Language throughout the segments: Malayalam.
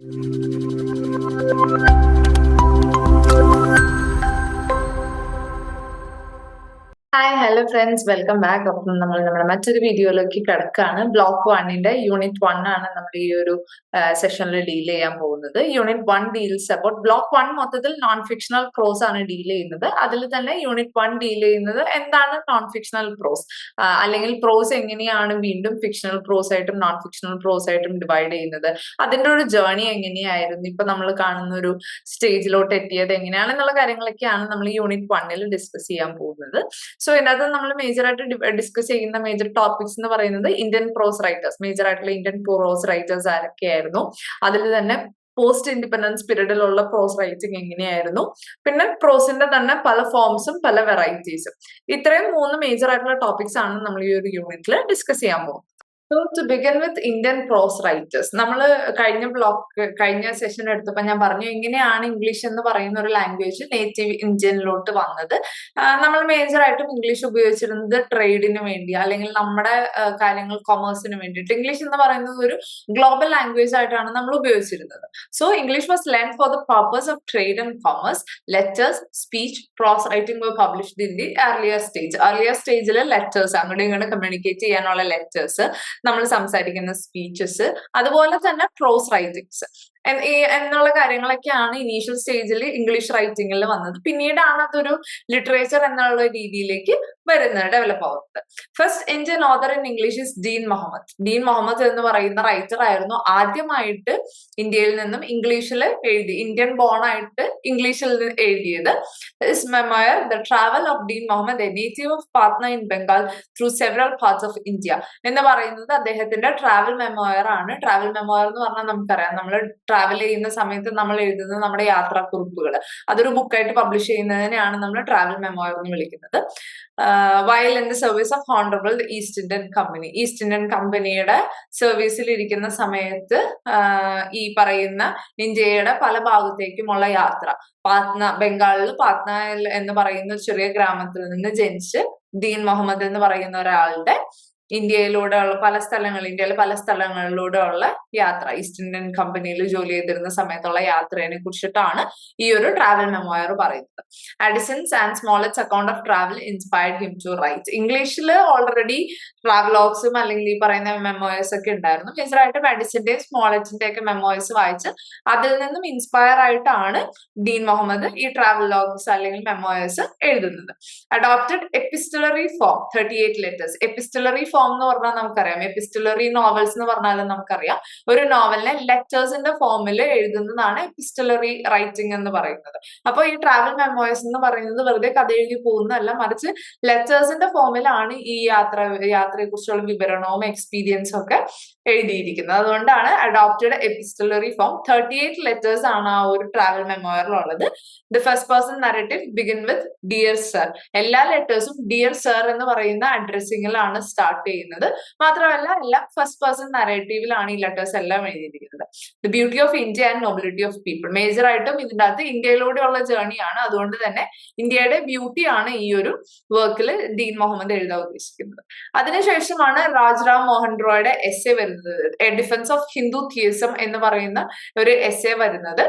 Thank you. Hello friends welcome back അപ്പം നമ്മൾ നമ്മുടെ മറ്റൊരു വീഡിയോയിലേക്ക് കിടക്കാണ്. ബ്ലോക്ക് വണ്ണിന്റെ യൂണിറ്റ് വൺ ആണ് നമ്മൾ ഈ ഒരു സെഷനിൽ ഡീൽ ചെയ്യാൻ പോകുന്നത്. Unit one deals about block one മൊത്തത്തിൽ നോൺ ഫിക്ഷണൽ പ്രോസ് ആണ് ഡീൽ ചെയ്യുന്നത്. അതിൽ തന്നെ യൂണിറ്റ് വൺ ഡീൽ ചെയ്യുന്നത് എന്താണ് നോൺ ഫിക്ഷണൽ പ്രോസ് അല്ലെങ്കിൽ പ്രോസ് എങ്ങനെയാണ് വീണ്ടും ഫിക്ഷണൽ പ്രോസ് ആയിട്ടും നോൺ ഫിക്ഷണൽ പ്രോസ് ആയിട്ടും ഡിവൈഡ് ചെയ്യുന്നത്? അതിന്റെ ഒരു ജേർണി എങ്ങനെയായിരുന്നു? ഇപ്പൊ നമ്മൾ കാണുന്ന ഒരു സ്റ്റേജിലോട്ട് എത്തിയത് എങ്ങനെയാണെന്നുള്ള കാര്യങ്ങളൊക്കെയാണ് നമ്മൾ യൂണിറ്റ് വണ്ണിൽ ഡിസ്കസ് ചെയ്യാൻ പോകുന്നത്. സോ ഇതിനകത്ത് നമ്മൾ മേജർ ആയിട്ട് ഡിസ്കസ് ചെയ്യുന്ന മേജർ ടോപ്പിക്സ് എന്ന് പറയുന്നത് ഇന്ത്യൻ പ്രോസ് റൈറ്റേഴ്സ് മേജർ ആയിട്ടുള്ള ഇന്ത്യൻ പ്രോസ് റൈറ്റേഴ്സ് ആരൊക്കെയായിരുന്നു? അതിൽ തന്നെ പോസ്റ്റ് ഇൻഡിപെൻഡൻസ് പീരീഡിലുള്ള പ്രോസ് റൈറ്റിംഗ് എങ്ങനെയായിരുന്നു? പിന്നെ പ്രോസിന്റെ തന്നെ പല ഫോംസും പല വെറൈറ്റീസും ഇത്രയും മൂന്ന് മേജർ ആയിട്ടുള്ള ടോപ്പിക്സ് ആണ് നമ്മൾ ഈ ഒരു യൂണിറ്റിൽ ഡിസ്കസ് ചെയ്യാൻ പോകുന്നത്. So to begin with Indian prose writers നമ്മൾ കഴിഞ്ഞ ബ്ലോക്ക് കഴിഞ്ഞ സെഷൻ എടുത്തപ്പോൾ ഞാൻ പറഞ്ഞു എങ്ങനെയാണ് ഇംഗ്ലീഷ് എന്ന് പറയുന്ന ഒരു ലാംഗ്വേജ് നേറ്റീവ് ഇന്ത്യനിലോട്ട് വന്നത്? നമ്മൾ മേജറായിട്ടും ഇംഗ്ലീഷ് ഉപയോഗിച്ചിരുന്നത് ട്രേഡിന് വേണ്ടി അല്ലെങ്കിൽ നമ്മുടെ കാര്യങ്ങൾ കൊമേഴ്സിന് വേണ്ടിയിട്ട്. ഇംഗ്ലീഷ് എന്ന് പറയുന്നത് ഒരു ഗ്ലോബൽ ലാംഗ്വേജ് ആയിട്ടാണ് നമ്മൾ ഉപയോഗിച്ചിരുന്നത്. So English was learn for the purpose of trade and commerce letters speech prose writing were published in the earlier stage earlier സ്റ്റേജിലെ letters അങ്ങോട്ടും ഇങ്ങോട്ടും കമ്മ്യൂണിക്കേറ്റ് ചെയ്യാനുള്ള ലെറ്റേഴ്സ് നമ്മൾ സംസാരിക്കുന്ന സ്പീച്ചസ് അതുപോലെ തന്നെ പ്രോസ് റൈറ്റിങ്സ് എന്നുള്ള കാര്യങ്ങളൊക്കെയാണ് ഇനീഷ്യൽ സ്റ്റേജിൽ ഇംഗ്ലീഷ് റൈറ്റിംഗിൽ വന്നത്. പിന്നീടാണ് അതൊരു ലിറ്ററേച്ചർ എന്നുള്ള രീതിയിലേക്ക് വരുന്നത് ഡെവലപ്പ് ആവുന്നത്. First Indian author in English is Dean Mahomed Dean Mahomed എന്ന് പറയുന്ന റൈറ്റർ ആയിരുന്നു ആദ്യമായിട്ട് ഇന്ത്യയിൽ നിന്നും ഇംഗ്ലീഷിൽ എഴുതി ഇന്ത്യൻ ബോൺ ആയിട്ട് ഇംഗ്ലീഷിൽ എഴുതിയത്. Is memoir the travel of Dean Mahomed a native of Patna in Bengal through several parts of India എന്ന് പറയുന്നത് അദ്ദേഹത്തിന്റെ ട്രാവൽ മെമ്മോയർ ആണ്. ട്രാവൽ മെമ്മോയർ എന്ന് പറഞ്ഞാൽ നമുക്കറിയാം നമ്മൾ ട്രാവൽ ചെയ്യുന്ന സമയത്ത് നമ്മൾ എഴുതുന്ന നമ്മുടെ യാത്രാക്കുറിപ്പുകൾ അതൊരു ബുക്കായിട്ട് പബ്ലിഷ് ചെയ്യുന്നതിനെയാണ് നമ്മൾ ട്രാവൽ മെമ്മോയർ എന്ന് വിളിക്കുന്നത്. While in the service of honourable East Indian company East Indian കമ്പനിയുടെ സർവീസിൽ ഇരിക്കുന്ന സമയത്ത് ഈ പറയുന്ന ഇന്ത്യയുടെ പല ഭാഗത്തേക്കുമുള്ള യാത്ര. പാത്ന ബംഗാളിൽ പാത്ന എന്ന് പറയുന്ന ചെറിയ ഗ്രാമത്തിൽ നിന്ന് ജനിച്ച് ദീൻ മുഹമ്മദ് എന്ന് പറയുന്ന ഒരാളുടെ ഇന്ത്യയിലൂടെ ഉള്ള പല സ്ഥലങ്ങൾ ഇന്ത്യയിലെ പല സ്ഥലങ്ങളിലൂടെ ഉള്ള യാത്ര. ഈസ്റ്റ് ഇന്ത്യൻ കമ്പനിയിൽ ജോലി ചെയ്തിരുന്ന സമയത്തുള്ള യാത്രയെ കുറിച്ചിട്ടാണ് ഈ ഒരു ട്രാവൽ മെമ്മോയർ പറയുന്നത്. Addison's and Smollett's account of travel inspired him to write ഇംഗ്ലീഷിൽ ഓൾറെഡി ട്രാവലോഗ്സും അല്ലെങ്കിൽ ഈ പറയുന്ന മെമ്മോയേഴ്സ് ഒക്കെ ഉണ്ടായിരുന്നു. മേജറായിട്ട് അഡിസന്റെയും സ്മോളറ്റിന്റെ ഒക്കെ മെമ്മോയേഴ്സ് വായിച്ച് അതിൽ നിന്നും ഇൻസ്പയർ ആയിട്ടാണ് ഡീൻ മുഹമ്മദ് ഈ ട്രാവൽ ലോഗ്സ് അല്ലെങ്കിൽ മെമ്മോയേഴ്സ് എഴുതുന്നത്. Adopted epistolary form thirty eight letters epistolary form എന്ന് പറഞ്ഞാൽ നമുക്കറിയാം. എപ്പിസ്റ്റലറി നോവൽസ് എന്ന് പറഞ്ഞാലും നമുക്കറിയാം. ഒരു നോവലിനെ ലെറ്റേഴ്സിന്റെ ഫോമിൽ എഴുതുന്നതാണ് എപ്പിസ്റ്റലറി റൈറ്റിംഗ് എന്ന് പറയുന്നത്. അപ്പൊ ഈ ട്രാവൽ മെമ്മോയസ് എന്ന് പറയുന്നത് വെറുതെ കഥ എഴുതി പോകുന്നതല്ല മറിച്ച് ലെറ്റേഴ്സിന്റെ ഫോമിലാണ് ഈ യാത്ര യാത്രയെ കുറിച്ചുള്ള വിവരണവും എക്സ്പീരിയൻസും ഒക്കെ എഴുതിയിരിക്കുന്നത്. അതുകൊണ്ടാണ് adopted epistolary form thirty eight letters ആണ് ആ ഒരു ട്രാവൽ മെമ്മോയറിൽ ഉള്ളത്. The first person narrative begin with dear sir എല്ലാ ലെറ്റേഴ്സും ഡിയർ സർ എന്ന് പറയുന്ന അഡ്രസ്സിങ്ങിലാണ് സ്റ്റാർട്ട് ചെയ്യുന്നത്. മാത്രമല്ല എല്ലാം ഫസ്റ്റ് പേഴ്സൺ നറേറ്റീവിലാണ് ഈ ലെറ്റേഴ്സ് എല്ലാം എഴുതിയിരിക്കുന്നത്. The beauty of India and nobility of people major ആയിട്ടും ഇതിന്റെ അകത്ത് ഇന്ത്യയിലൂടെയുള്ള ജേണിയാണ് അതുകൊണ്ട് തന്നെ ഇന്ത്യയുടെ ബ്യൂട്ടി ആണ് ഈ ഒരു വർക്കിൽ ഡീൻ മുഹമ്മദ് എഴുതാൻ ഉദ്ദേശിക്കുന്നത്. അതിനുശേഷമാണ് രാജ്റാം മോഹൻ റോയുടെ എസ് എ വരുന്നത് ഡിഫൻസ് ഓഫ് ഹിന്ദു തിയസം എന്ന് പറയുന്ന ഒരു എസ് എ വരുന്നത്.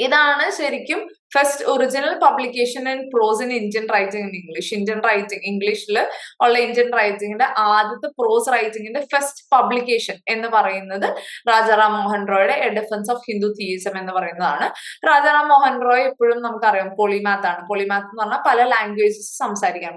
ഇതാണ് ശരിക്കും first original publication and prose in Indian writing in English Indian writing ഇംഗ്ലീഷിൽ ഉള്ള ഇന്ത്യൻ റൈറ്റിംഗിന്റെ ആദ്യത്തെ പ്രോസ് റൈറ്റിംഗിന്റെ ഫസ്റ്റ് പബ്ലിക്കേഷൻ എന്ന് പറയുന്നത് Rajaram Mohan റോയുടെ a defence of Hindu theism എന്ന് പറയുന്നതാണ്. രാജാറാം മോഹൻ റോയ് എപ്പോഴും നമുക്കറിയാം പോളിമാത്ത് ആണ്. പോളിമാത്ത് എന്ന് പറഞ്ഞാൽ പല ലാംഗ്വേജസ് സംസാരിക്കാൻ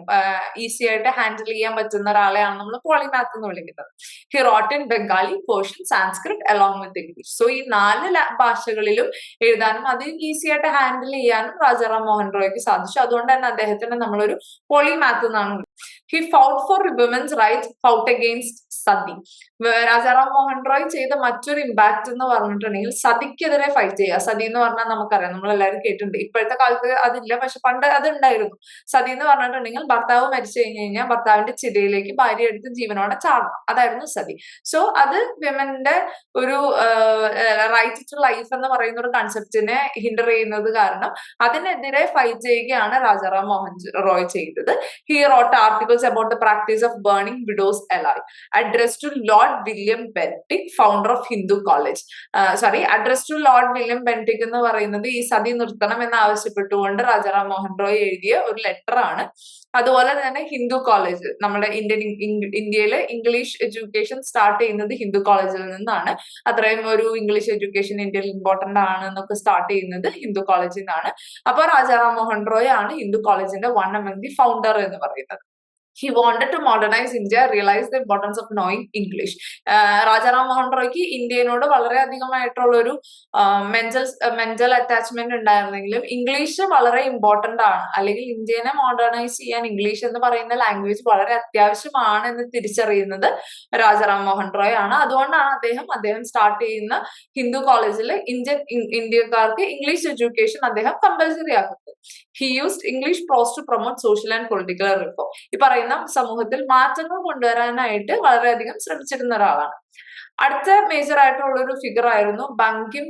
ഈസി ആയിട്ട് ഹാൻഡിൽ ചെയ്യാൻ പറ്റുന്ന ഒരാളെയാണ് നമ്മൾ പോളിമാത്ത് എന്ന് വിളിക്കുന്നത്. He wrote in Bengali Persian Sanskrit along with English so ഈ നാല് ഭാഷകളിലും എഴുതാനും അത് ഈസി ആയിട്ട് ഹാൻഡിൽ ചെയ്യാനും രാജാറാം മോഹൻ റോയ്ക്ക് സാധിച്ചു. അതുകൊണ്ട് തന്നെ അദ്ദേഹത്തിന് നമ്മളൊരു പോളിമാത്ത് എന്നാണ് he fought for women's right fought against sati. Rajaram Mohan Roy ചെയ്ത മറ്റൊരു ഇമ്പാക്ട് എന്ന് പറഞ്ഞിട്ടുണ്ടെങ്കിൽ സതിക്കെതിരെ ഫൈറ്റ് ചെയ്യുക. സതി എന്ന് പറഞ്ഞാൽ നമുക്കറിയാം നമ്മൾ എല്ലാവരും കേട്ടിട്ടുണ്ട്. ഇപ്പോഴത്തെ കാലത്ത് അതില്ല പക്ഷെ പണ്ട് അത് ഉണ്ടായിരുന്നു സതി എന്ന് പറഞ്ഞിട്ടുണ്ടെങ്കിൽ ഭർത്താവ് മരിച്ചു കഴിഞ്ഞു കഴിഞ്ഞാൽ ഭർത്താവിന്റെ ചിതയിലേക്ക് ഭാര്യ എടുത്ത് ജീവനോടെ ചാടണം. അതായിരുന്നു സതി. സോ അത് വിമന്റെ ഒരു റൈറ്റ് ടു ലൈഫ് എന്ന് പറയുന്ന ഒരു കൺസെപ്റ്റിനെ ഹിൻഡർ ചെയ്യുന്നത് കാരണം അതിനെതിരെ ഫൈറ്റ് ചെയ്യുകയാണ് രാജാറാം മോഹൻ റോയ് ചെയ്തത്. He wrote articles articles about the practice of burning widows alive. Addressed to lord william bentick founder of hindu college. Uh, sorry addressed to lord william bentick എന്ന് പറയുന്നത് ഈ സതി നിർത്തണം എന്ന് ആവശ്യപ്പെട്ടുകൊണ്ട് രാജാറാം മോഹൻ റോയ് എഴുതിയ ഒരു ലെറ്റർ ആണ്. അതുപോലെ തന്നെ ഹിന്ദു കോളേജ് നമ്മുടെ ഇന്ത്യൻ ഇന്ത്യയിലെ ഇംഗ്ലീഷ് എഡ്യൂക്കേഷൻ സ്റ്റാർട്ട് ചെയ്യുന്നത് ഹിന്ദു കോളേജിൽ നിന്നാണ്. അത്രയും ഒരു ഇംഗ്ലീഷ് എഡ്യൂക്കേഷൻ ഇന്ത്യയിൽ ഇമ്പോർട്ടന്റ് ആണ് എന്നൊക്കെ സ്റ്റാർട്ട് ചെയ്യുന്നത് ഹിന്ദു കോളേജിൽ നിന്നാണ്. അപ്പൊ രാജാറാം മോഹൻ റോയ് ആണ് ഹിന്ദു കോളേജിന്റെ വൺ എമംഗ് ദി ഫൗണ്ടർ എന്ന് പറയുന്നത്. He wanted to modernise India realise the importance of knowing English Rajaram Mohan റോയ്ക്ക് ഇന്ത്യനോട് വളരെയധികമായിട്ടുള്ള ഒരു മെന്റൽ മെന്റൽ അറ്റാച്ച്മെന്റ് ഉണ്ടായിരുന്നെങ്കിലും ഇംഗ്ലീഷ് വളരെ ഇമ്പോർട്ടന്റ് ആണ്. അല്ലെങ്കിൽ ഇന്ത്യനെ മോഡേണൈസ് ചെയ്യാൻ ഇംഗ്ലീഷ് എന്ന് പറയുന്ന ലാംഗ്വേജ് വളരെ അത്യാവശ്യമാണ് എന്ന് തിരിച്ചറിയുന്നത് രാജാറാം മോഹൻ റോയ് ആണ്. അതുകൊണ്ടാണ് അദ്ദേഹം അദ്ദേഹം സ്റ്റാർട്ട് ചെയ്യുന്ന ഹിന്ദു കോളേജിൽ ഇന്ത്യൻ ഇന്ത്യക്കാർക്ക് ഇംഗ്ലീഷ് എഡ്യൂക്കേഷൻ അദ്ദേഹം കമ്പൽസറി ആക്കുന്നത്. He used English prose to promote social and political reform ഈ പറയുന്ന സമൂഹത്തിൽ മാറ്റങ്ങൾ കൊണ്ടുവരാനായിട്ട് വളരെയധികം ശ്രമിച്ചിരുന്ന ഒരാളാണ്. അടുത്ത മേജർ ആയിട്ടുള്ള ഒരു ഫിഗർ ആയിരുന്നു Bankim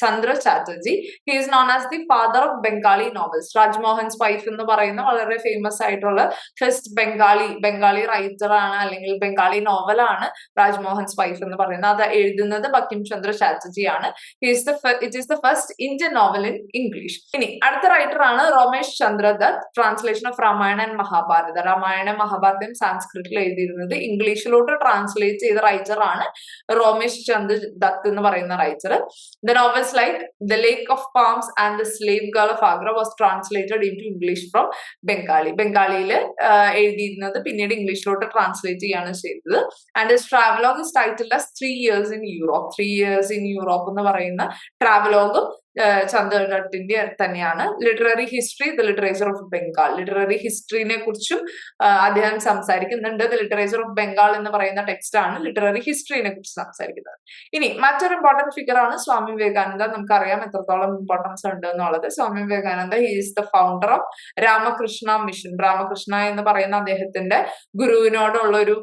Chandra Chatterjee. He is known as the father of Bengali novels Rajmohan wife എന്ന് പറയുന്ന വളരെ ഫേമസ് ആയിട്ടുള്ള ഫസ്റ്റ് ബംഗാളി ബംഗാളി റൈറ്റർ ആണ് അല്ലെങ്കിൽ ബംഗാളി നോവലാണ് രാജ്മോഹൻ വൈഫ് എന്ന് പറയുന്നത്. അത് എഴുതുന്നത് ബങ്കിം ചന്ദ്ര ചാറ്റർജി ആണ്. It is the first Indian novel in English ഇനി അടുത്ത റൈറ്റർ ആണ് Romesh Chandra Dutt translation of Ramayana and Mahabharata Ramayana Mahabharatam സാൻസ്ക്രിറ്റിൽ എഴുതിയിരുന്നത് ഇംഗ്ലീഷിലോട്ട് ട്രാൻസ്ലേറ്റ് ചെയ്ത റൈറ്റർ ആണ്. റോമേഷ് ചന്ദ് ദത്ത് എന്ന് പറയുന്ന writer the novels like the lake of palms and the slave girl of Agra was translated into English from Bengali ബംഗാളിയിൽ എഴുതിയിരുന്നത് പിന്നീട് ഇംഗ്ലീഷിലോട്ട് ട്രാൻസ്ലേറ്റ് ചെയ്യാണ് ചെയ്തത്. And travelogue is title three years in Europe three years in Europe എന്ന് പറയുന്ന ട്രാവലോഗും ചന്ദ്രദത്തിന്റെ തന്നെയാണ്. Literary history the literature of Bengal literary ഹിസ്റ്ററിനെ കുറിച്ചും അദ്ദേഹം സംസാരിക്കുന്നുണ്ട്. ദ ലിറ്ററേച്ചർ ഓഫ് ബംഗാൾ എന്ന് പറയുന്ന ടെക്സ്റ്റ് ആണ് ലിറ്റററി ഹിസ്റ്ററിനെ കുറിച്ച് സംസാരിക്കുന്നത്. ഇനി മറ്റൊരു ഇമ്പോർട്ടന്റ് ഫിഗർ ആണ് സ്വാമി വിവേകാനന്ദ. നമുക്കറിയാം എത്രത്തോളം ഇമ്പോർട്ടൻസ് ഉണ്ട് എന്നുള്ളത്. Swami Vivekananda he is the founder of Ramakrishna mission Ramakrishna എന്ന് പറയുന്ന അദ്ദേഹത്തിന്റെ ഗുരുവിനോടുള്ള ഒരു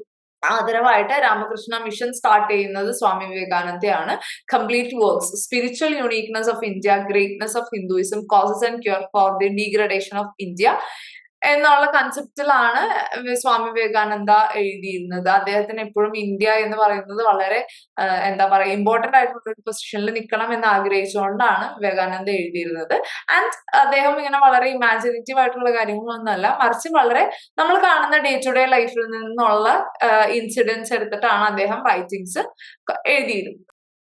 ആദരവായിട്ട് രാമകൃഷ്ണ മിഷൻ സ്റ്റാർട്ട് ചെയ്യുന്നത് Swami വിവേകാനന്ദയാണ്. Complete works spiritual uniqueness of India greatness of Hinduism causes and cure for the degradation of India എന്നുള്ള കൺസെപ്റ്റിലാണ് സ്വാമി വിവേകാനന്ദ എഴുതിയിരുന്നത്. അദ്ദേഹത്തിന് എപ്പോഴും ഇന്ത്യ എന്ന് പറയുന്നത് വളരെ എന്താ പറയുക ഇമ്പോർട്ടന്റ് ആയിട്ടുള്ള ഒരു പൊസിഷനിൽ നിൽക്കണം എന്ന് ആഗ്രഹിച്ചുകൊണ്ടാണ് വിവേകാനന്ദ എഴുതിയിരുന്നത്. ആൻഡ് അദ്ദേഹം ഇങ്ങനെ വളരെ ഇമാജിനേറ്റീവ് ആയിട്ടുള്ള കാര്യങ്ങളൊന്നുമല്ല മറിച്ച് വളരെ നമ്മൾ കാണുന്ന ഡേ ടു ഡേ ലൈഫിൽ നിന്നുള്ള ഇൻസിഡൻസ് എടുത്തിട്ടാണ് അദ്ദേഹം റൈറ്റിങ്സ് എഴുതിയിരുന്നത്.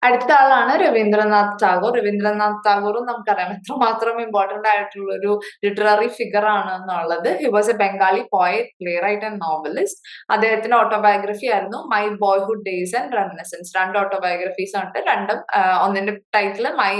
അടുത്ത ആളാണ് രവീന്ദ്രനാഥ് ടാഗോർ. രവീന്ദ്രനാഥ് ടാഗോറും നമുക്കറിയാം എത്രമാത്രം ഇമ്പോർട്ടന്റ് ആയിട്ടുള്ള ഒരു ലിറ്റററി ഫിഗർ ആണ് എന്നുള്ളത് he was a Bengali poet playwright and novelist അദ്ദേഹത്തിന്റെ ഓട്ടോബയോഗ്രഫി ആയിരുന്നു my boyhood days and reminiscence രണ്ട് ഓട്ടോബയോഗ്രഫീസ് ഉണ്ട്. രണ്ടും ഒന്നിന്റെ title my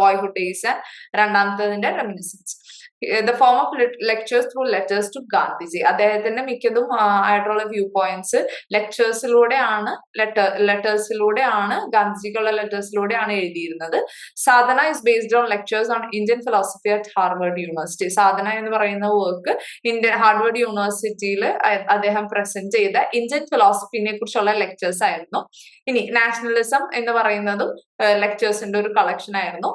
boyhood days and രണ്ടാമത്തതിന്റെ reminiscence the form of lectures through letters to Gandhiji അദ്ദേഹത്തിന്റെ മിക്കതും ആയിട്ടുള്ള വ്യൂ പോയിന്റ്സ് ലെക്ചേഴ്സിലൂടെയാണ് ലെറ്റർ ലെറ്റേഴ്സിലൂടെയാണ് ഗാന്ധിജിക്കുള്ള ലെറ്റേഴ്സിലൂടെയാണ് എഴുതിയിരുന്നത്. Sadhana is based on lectures on Indian philosophy at Harvard university Sadhana എന്ന് പറയുന്ന വർക്ക് ഇന്ത്യൻ ഹാർവേഡ് യൂണിവേഴ്സിറ്റിയിൽ അദ്ദേഹം പ്രസന്റ് ചെയ്ത ഇന്ത്യൻ ഫിലോസഫിനെ കുറിച്ചുള്ള ലെക്ചേഴ്സ് ആയിരുന്നു. ഇനി നാഷണലിസം എന്ന് പറയുന്നതും ലെക്ചേഴ്സിന്റെ ഒരു കളക്ഷൻ ആയിരുന്നു.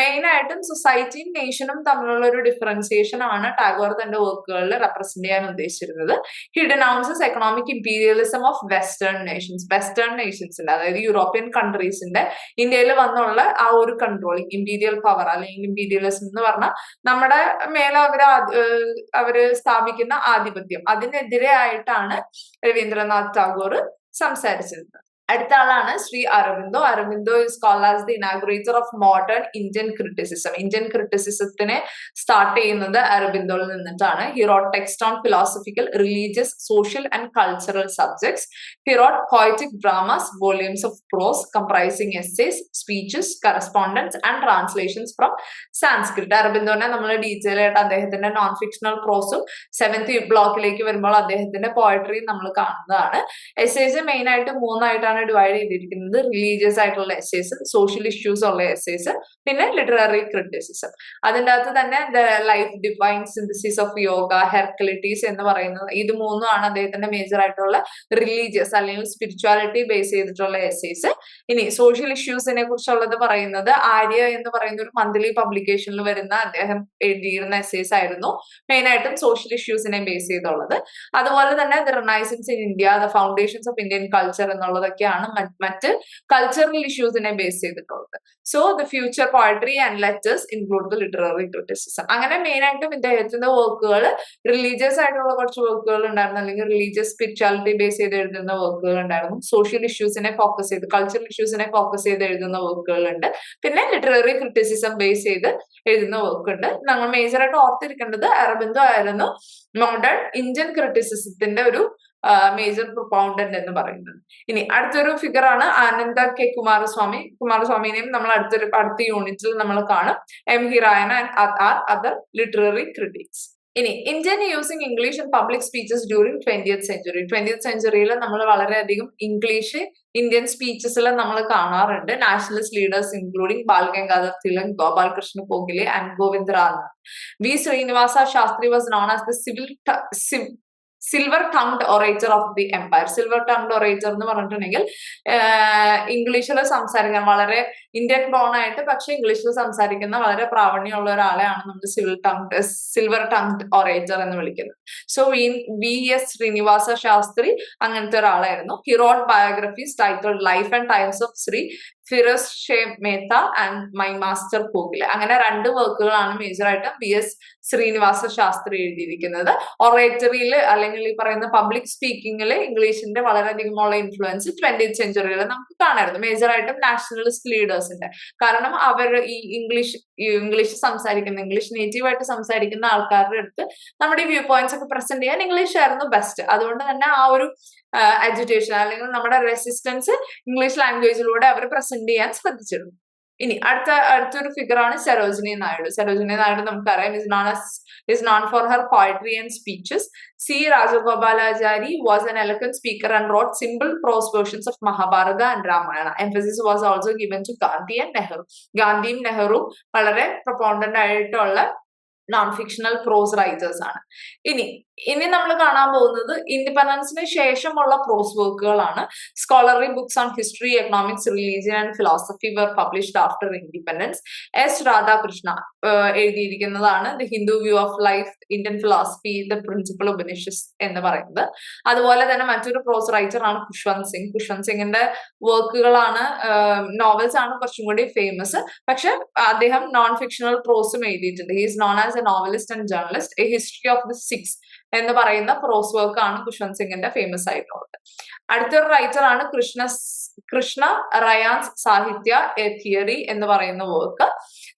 മെയിൻ ആയിട്ടും സൊസൈറ്റിയും നേഷനും തമ്മിലുള്ള ഒരു ഡിഫറൻസിയേഷൻ ആണ് ടാഗോർ തന്റെ വർക്കുകളിൽ റെപ്രസെന്റ് ചെയ്യാൻ ഉദ്ദേശിച്ചിരുന്നത്. He denounces economic imperialism of western nations western നേഷൻസിന്റെ അതായത് യൂറോപ്യൻ കൺട്രീസിന്റെ ഇന്ത്യയിൽ വന്നുള്ള ആ ഒരു കൺട്രോളിങ് ഇമ്പീരിയൽ പവർ അല്ലെങ്കിൽ ഇമ്പീരിയലിസം എന്ന് പറഞ്ഞാൽ നമ്മുടെ മേലെ അവർ അവർ സ്ഥാപിക്കുന്ന ആധിപത്യം. അതിനെതിരെ ആയിട്ടാണ് രവീന്ദ്രനാഥ് ടാഗോർ സംസാരിച്ചിരുന്നത്. അടുത്ത ആളാണ് Shri Aurobindo. Aurobindo is called as the inaugurator of modern Indian criticism Indian ക്രിറ്റിസിസത്തിനെ start ചെയ്യുന്നത് അരബിന്ദോയിൽ നിന്നിട്ടാണ്. He wrote text on philosophical religious social and cultural subjects he wrote poetic dramas volumes of prose comprising essays speeches correspondence and translations from Sanskrit അരബിന്ദോനെ നമ്മൾ ഡീറ്റെയിൽ ആയിട്ട് അദ്ദേഹത്തിന്റെ നോൺ ഫിക്ഷണൽ പ്രോസും സെവൻത് ബ്ലോക്കിലേക്ക് വരുമ്പോൾ അദ്ദേഹത്തിന്റെ പോയട്രിയും നമ്മൾ കാണുന്നതാണ്. എസ്സേസ് മെയിൻ ആയിട്ട് മൂന്നായിട്ടാണ് ആയിട്ടാണ് ഡിവൈഡ് ചെയ്തിരിക്കുന്നത് റിലീജിയസ് ആയിട്ടുള്ള എസ്സേസ് സോഷ്യൽ ഇഷ്യൂസ് ഉള്ള എസ്സേസ് പിന്നെ ലിറ്റററി ക്രിറ്റിസിസം അതിന്റെ അകത്ത് തന്നെ the life divine synthesis of yoga Heraclitus എന്ന് പറയുന്നത് ഇത് മൂന്നും ആണ് അദ്ദേഹത്തിന്റെ മേജർ ആയിട്ടുള്ള റിലീജിയസ് അല്ലെങ്കിൽ സ്പിരിച്വാലിറ്റി ബേസ് ചെയ്തിട്ടുള്ള എസ്സേസ് ഇനി സോഷ്യൽ ഇഷ്യൂസിനെ കുറിച്ചുള്ളത് പറയുന്നത് ആര്യ എന്ന് പറയുന്ന ഒരു മന്ത്ലി പബ്ലിക്കേഷനിൽ വരുന്ന അദ്ദേഹം എഴുതിയിരുന്ന എസ്സേസ് ആയിരുന്നു. മെയിൻ ആയിട്ടും സോഷ്യൽ ഇഷ്യൂസിനെ ബേസ് ചെയ്തുള്ളത്. അതുപോലെ തന്നെ the renaissance in India the foundations of Indian culture എന്നുള്ളതൊക്കെയാണ് മറ്റ് കൾച്ചറൽ ഇഷ്യൂസിനെ ബേസ് ചെയ്തിട്ടുള്ളത്. So the future poetry and letters include the literary criticism അങ്ങനെ മെയിൻ ആയിട്ടും ഇദ്ദേഹത്തിന്റെ വർക്കുകൾ റിലീജിയസ് ആയിട്ടുള്ള കുറച്ച് വർക്കുകൾ ഉണ്ടായിരുന്നു. അല്ലെങ്കിൽ റിലീജിയസ് സ്പിരിച്വാലിറ്റി ബേസ് ചെയ്ത് എഴുതുന്ന വർക്കുകൾ ഉണ്ടായിരുന്നു. സോഷ്യൽ ഇഷ്യൂസിനെ ഫോക്കസ് ചെയ്ത് കൾച്ചറൽ ഇഷ്യൂസിനെ ഫോക്കസ് ചെയ്ത് എഴുതുന്ന വർക്കുകൾ ഉണ്ട്. പിന്നെ ലിറ്റററി ക്രിറ്റിസിസം ബേസ് ചെയ്ത് എഴുതുന്ന വർക്ക് ഉണ്ട്. നമ്മൾ മേജറായിട്ട് ഓർത്തിരിക്കേണ്ടത് അറബിന്ദു ആയിരുന്നു മോഡേൺ ഇന്ത്യൻ ക്രിറ്റിസിസത്തിന്റെ ഒരു മേജർ പ്രൊപ്പൗണ്ടന്റ് എന്ന് പറയുന്നത്. ഇനി അടുത്തൊരു ഫിഗർ ആണ് ആനന്ദ കെ കുമാരസ്വാമി. കുമാരസ്വാമിനെയും നമ്മൾ അടുത്തൊരു അടുത്ത യൂണിറ്റിൽ നമ്മൾ കാണും. M Hiriyanna and are other literary critics ഇനി Indian using English in public speeches during twentieth century twentieth സെഞ്ചുറിയിൽ നമ്മൾ വളരെയധികം ഇംഗ്ലീഷ് ഇന്ത്യൻ സ്പീച്ചസിൽ നമ്മൾ കാണാറുണ്ട്. Nationalist leaders including Bal Gangadhar Tilak Gopal Krishna Gokhale and Govind Ranade V Srinivasa Sastri was known as the civil silver tongued orator of the empire silver tongued orator എന്ന് പറഞ്ഞിട്ടുണ്ടെങ്കിൽ ഇംഗ്ലീഷിൽ സംസാരിക്കാൻ വളരെ ഇന്ത്യൻ ബോൺ ആയിട്ട് പക്ഷെ ഇംഗ്ലീഷിൽ സംസാരിക്കുന്ന വളരെ പ്രാവണ്യമുള്ള ഒരാളെയാണ് നമ്മൾ civil tongued silver tongued orator എന്ന് വിളിക്കുന്നത്. So V V S Srinivasa Sastri അങ്ങനത്തെ ഒരാളായിരുന്നു. He wrote biographies title life and times of Shri Feroze Shah Mehta and my master Gokhale അങ്ങനെ രണ്ട് വർക്കുകളാണ് മേജർ ആയിട്ട് ബി എസ് ശ്രീനിവാസ ശാസ്ത്രി എഴുതിയിരിക്കുന്നത്. ഒറേറ്ററിയിൽ അല്ലെങ്കിൽ ഈ പറയുന്ന പബ്ലിക് സ്പീക്കിംഗിൽ ഇംഗ്ലീഷിന്റെ വളരെയധികമുള്ള ഇൻഫ്ലുവൻസ് ട്വന്റി സെഞ്ചുറിയിൽ നമുക്ക് കാണായിരുന്നു മേജറായിട്ടും നാഷണലിസ്റ്റ് ലീഡേഴ്സിന്റെ കാരണം അവർ ഈ ഇംഗ്ലീഷ് ഇംഗ്ലീഷ് സംസാരിക്കുന്ന ഇംഗ്ലീഷ് നേറ്റീവ് ആയിട്ട് സംസാരിക്കുന്ന ആൾക്കാരുടെ അടുത്ത് നമ്മുടെ വ്യൂ പോയിന്റ്സ് ഒക്കെ പ്രസന്റ് ചെയ്യാൻ ഇംഗ്ലീഷ് ആയിരുന്നു ബെസ്റ്റ് അതുകൊണ്ട് തന്നെ ആ ഒരു അജിറ്റേഷൻ അല്ലെങ്കിൽ നമ്മുടെ റെസിസ്റ്റൻസ് ഇംഗ്ലീഷ് ലാംഗ്വേജിലൂടെ അവർ പ്രസന്റ് ചെയ്യാൻ ശ്രദ്ധിച്ചിരുന്നു. ഇനി അടുത്ത അടുത്തൊരു ഫിഗറാണ് സരോജിനി നായിഡു. സരോജിനി നായിഡു നമുക്കറിയാം is known is known for her poetry and speeches C Rajagopalachari was an eloquent speaker and wrote simple prose versions of Mahabharata and Ramayana emphasis was also given to Gandhi and Nehru ഗാന്ധിയും നെഹ്റുവും വളരെ പ്രൊപ്പോണ്ടന്റ് ആയിട്ടുള്ള നോൺ ഫിക്ഷണൽ പ്രോസ് റൈറ്റേഴ്സ് ആണ്. ഇനി ഇനി നമ്മൾ കാണാൻ പോകുന്നത് ഇൻഡിപെൻഡൻസിന് ശേഷമുള്ള prose വർക്കുകളാണ് scholarly books on history economics religion and philosophy were published after independence S Radhakrishna എഴുതിയിരിക്കുന്നതാണ് the Hindu view of life Indian philosophy the principal Upanishads എന്ന് പറയുന്നത്. അതുപോലെ തന്നെ മറ്റൊരു പ്രോസ് റൈറ്റർ ആണ് ഖുഷ്വന്ത് സിംഗ് ഖുഷ്വന്ത് സിംഗിന്റെ വർക്കുകളാണ് നോവൽസ് ആണ് കുറച്ചും കൂടി ഫേമസ് പക്ഷെ അദ്ദേഹം നോൺ ഫിക്ഷണൽ പ്രോസും എഴുതിയിട്ടുണ്ട്. He known as a novelist and journalist a history of the Sikhs എന്ന് പറയുന്ന പ്രോസ് വർക്ക് ആണ് കുഷ്വന്ത് സിംഗിന്റെ ഫേമസ് ആയിട്ടുള്ളത്. അടുത്തൊരു റൈറ്റർ ആണ് കൃഷ്ണ കൃഷ്ണ റയാൻസ് സാഹിത്യ എ തിയറി എന്ന് പറയുന്ന work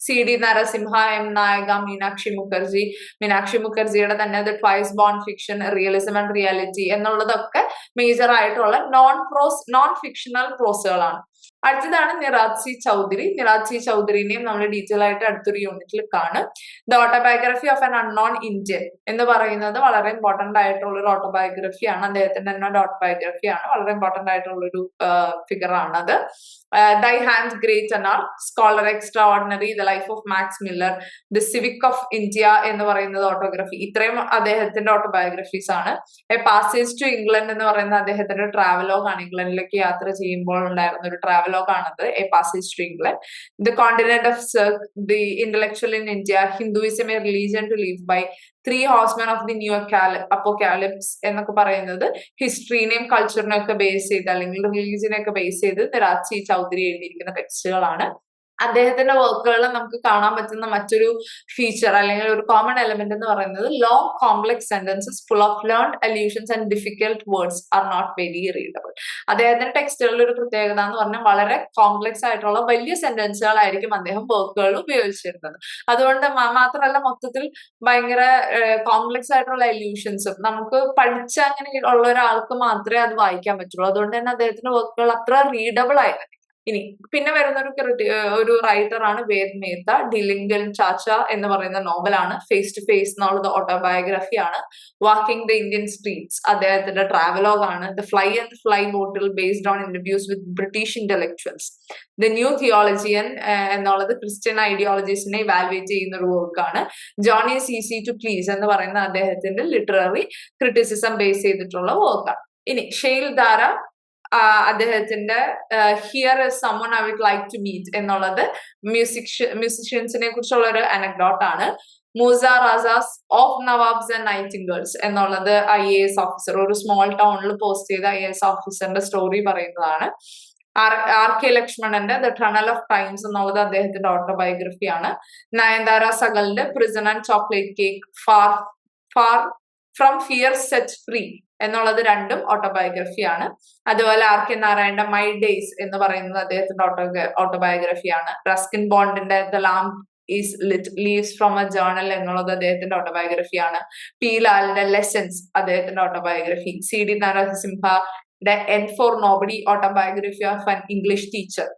C D Narasimha M Nayak Meenakshi Mukherjee Meenakshi മുഖർജിയുടെ തന്നെ the twice born fiction realism and reality എന്നുള്ളതൊക്കെ മേജർ ആയിട്ടുള്ള നോൺ പ്രോസ് നോൺ ഫിക്ഷണൽ പ്രോസുകളാണ് അടുത്തതാണ് നിറാജ് ചൗധരി. നിറാജ് ചൗധരിനെയും നമ്മൾ ഡീറ്റെയിൽ ആയിട്ട് അടുത്തൊരു യൂണിറ്റിൽ കാണും. The autobiography of an unknown Indian എന്ന് പറയുന്നത് വളരെ ഇമ്പോർട്ടന്റ് ആയിട്ടുള്ള ഒരു ഓട്ടോബയോഗ്രഫി ആണ്. അദ്ദേഹത്തിന്റെ തന്നെ ഒരു ഓട്ടോബയോഗ്രഫി ആണ്. വളരെ ഇമ്പോർട്ടന്റ് ആയിട്ടുള്ള ഒരു ഫിഗർ ആണത് thy hand great anarch scholar extraordinary the life of Max Muller the civic of India എന്ന് പറയുന്നത് ഓട്ടോഗ്രഫി ഇത്രയും അദ്ദേഹത്തിന്റെ ഓട്ടോബയോഗ്രഫീസ് ആണ്. എ പാസേജ് ടു ഇംഗ്ലണ്ട് എന്ന് പറയുന്ന അദ്ദേഹത്തിന്റെ ട്രാവലോഗ് ആണ്. ഇംഗ്ലണ്ടിലേക്ക് യാത്ര ചെയ്യുമ്പോൾ ഉണ്ടായിരുന്ന ഒരു ട്രാവലോഗ് ആണത് a passage to the continent of Circe the intellectual in India Hinduism a religion to live by three horsemen of the new apocalypse എന്നൊക്കെ പറയുന്നത് ഹിസ്റ്ററിനെയും കൾച്ചറിനെയും ഒക്കെ ബേസ് ചെയ്ത് അല്ലെങ്കിൽ റിലീജിയനെ ഒക്കെ ബേസ് ചെയ്ത് നിരാജ് ചൗധരി എഴുതിയിരിക്കുന്ന ടെക്സ്റ്റുകളാണ് അദ്ദേഹത്തിന്റെ വർക്കുകളിൽ നമുക്ക് കാണാൻ പറ്റുന്ന മറ്റൊരു ഫീച്ചർ അല്ലെങ്കിൽ ഒരു കോമൺ എലമെന്റ് എന്ന് പറയുന്നത് long complex sentences full of learned allusions and difficult words are not very readable അദ്ദേഹത്തിന്റെ ടെക്സ്റ്റുകളിൽ ഒരു പ്രത്യേകത എന്ന് പറഞ്ഞാൽ വളരെ കോംപ്ലക്സ് ആയിട്ടുള്ള വലിയ സെന്റൻസുകളായിരിക്കും അദ്ദേഹം വർക്കുകളിൽ ഉപയോഗിച്ചിരുന്നത്. അതുകൊണ്ട് മാത്രമല്ല മൊത്തത്തിൽ ഭയങ്കര കോംപ്ലക്സ് ആയിട്ടുള്ള അല്യൂഷൻസും നമുക്ക് പഠിച്ച അങ്ങനെ ഉള്ള ഒരാൾക്ക് മാത്രമേ അത് വായിക്കാൻ പറ്റുള്ളൂ. അതുകൊണ്ട് തന്നെ അദ്ദേഹത്തിന്റെ വർക്കുകൾ അത്ര റീഡബിൾ ആയിരുന്നു ഇനി പിന്നെ വരുന്ന ഒരു ഒരു റൈറ്ററാണ് വേദ് മേത്ത. ഡിലിംഗൻ ചാച്ച എന്ന് പറയുന്ന നോവലാണ് ഫേസ് ടു ഫേസ് എന്നുള്ളത് ഓട്ടോബയോഗ്രഫി ആണ്. വാക്കിംഗ് ദ ഇന്ത്യൻ സ്ട്രീറ്റ്സ് അദ്ദേഹത്തിന്റെ ട്രാവലോഗ് ആണ്. The fly and fly bottle based on interviews with British intellectuals the new theologian എന്നുള്ളത് ക്രിസ്ത്യൻ ഐഡിയോളജീസിനെ ഇവാലുവേറ്റ് ചെയ്യുന്ന ഒരു വർക്കാണ് John is easy to please എന്ന് പറയുന്ന അദ്ദേഹത്തിന്റെ ലിറ്റററി ക്രിറ്റിസിസം ബേസ് ചെയ്തിട്ടുള്ള വർക്കാണ് ഇനി ഷെയിൽ ദാര അദ്ദേഹത്തിന്റെ here is someone I would like to meet എന്നുള്ളത് മ്യൂസിക് മ്യൂസിഷ്യൻസിനെ കുറിച്ചുള്ള ഒരു അനക്ഡോട്ട് ആണ്. Moosa Raza's of nawabs and nightingales എന്നുള്ളത് ഐ എ എസ് ഓഫീസർ ഒരു സ്മോൾ ടൗണിൽ പോസ്റ്റ് ചെയ്ത ഐ എ എസ് ഓഫീസറിന്റെ സ്റ്റോറി പറയുന്നതാണ്. ആർ കെ ലക്ഷ്മണന്റെ ദ ടണൽ ഓഫ് ടൈംസ് എന്നുള്ളത് അദ്ദേഹത്തിന്റെ ഓട്ടോബയോഗ്രഫിയാണ് Nayantara സകലിന്റെ prison and chocolate cake far far from fear set free എന്നുള്ളത് രണ്ടും ഓട്ടോബയോഗ്രഫിയാണ് അതുപോലെ ആർ കെ നാരായണന്റെ മൈ ഡേയ്സ് എന്ന് പറയുന്നത് അദ്ദേഹത്തിന്റെ ഓട്ടോ ഓട്ടോബയോഗ്രഫിയാണ് Ruskin ബോണ്ടിന്റെ the lamp is lit leaves from a journal എന്നുള്ളത് അദ്ദേഹത്തിന്റെ ഓട്ടോബയോഗ്രഫിയാണ് പി ലാലിന്റെ ലെസൻസ് അദ്ദേഹത്തിന്റെ autobiography C D Narayana Simha N for nobody autobiography of an English teacher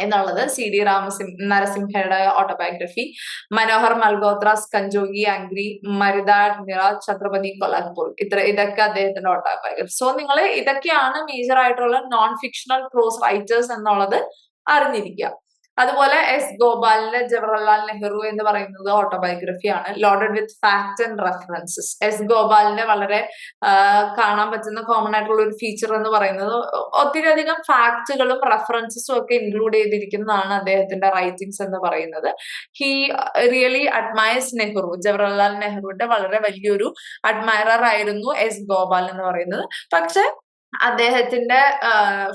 എന്നുള്ളത് സി ഡി രാമസിം നരസിംഹയുടെ ഓട്ടോബയോഗ്രഫി മനോഹർ മൽഗോത്രാസ് കഞ്ചോഗി ആംഗ്രി മരിത നിറ ഛത്രപതി കൊലാഗ്പൂർ ഇത്ര ഇതൊക്കെ അദ്ദേഹത്തിന്റെ ഓട്ടോബയോഗ്രഫി സോ നിങ്ങൾ ഇതൊക്കെയാണ് മേജർ ആയിട്ടുള്ള നോൺ ഫിക്ഷണൽ പ്രോസ് റൈറ്റേഴ്സ് എന്നുള്ളത് അറിഞ്ഞിരിക്കുക. അതുപോലെ എസ് ഗോപാലിന്റെ ജവഹർലാൽ നെഹ്റു എന്ന് പറയുന്നത് ഓട്ടോബയോഗ്രഫിയാണ് loaded with fact and references S ഗോപാലിന്റെ വളരെ കാണാൻ പറ്റുന്ന കോമൺ ആയിട്ടുള്ള ഒരു ഫീച്ചർ എന്ന് പറയുന്നത് ഒത്തിരി അധികം ഫാക്റ്റുകളും റെഫറൻസസും ഒക്കെ ഇൻക്ലൂഡ് ചെയ്തിരിക്കുന്നതാണ് അദ്ദേഹത്തിന്റെ റൈറ്റിംഗ്സ് എന്ന് പറയുന്നത്. He really admires Nehru. Jawaharlal നെഹ്റുവിന്റെ വളരെ വലിയൊരു അഡ്മയറർ ആയിരുന്നു എസ് ഗോപാൽ എന്ന് പറയുന്നത്. പക്ഷെ അദ്ദേഹത്തിന്റെ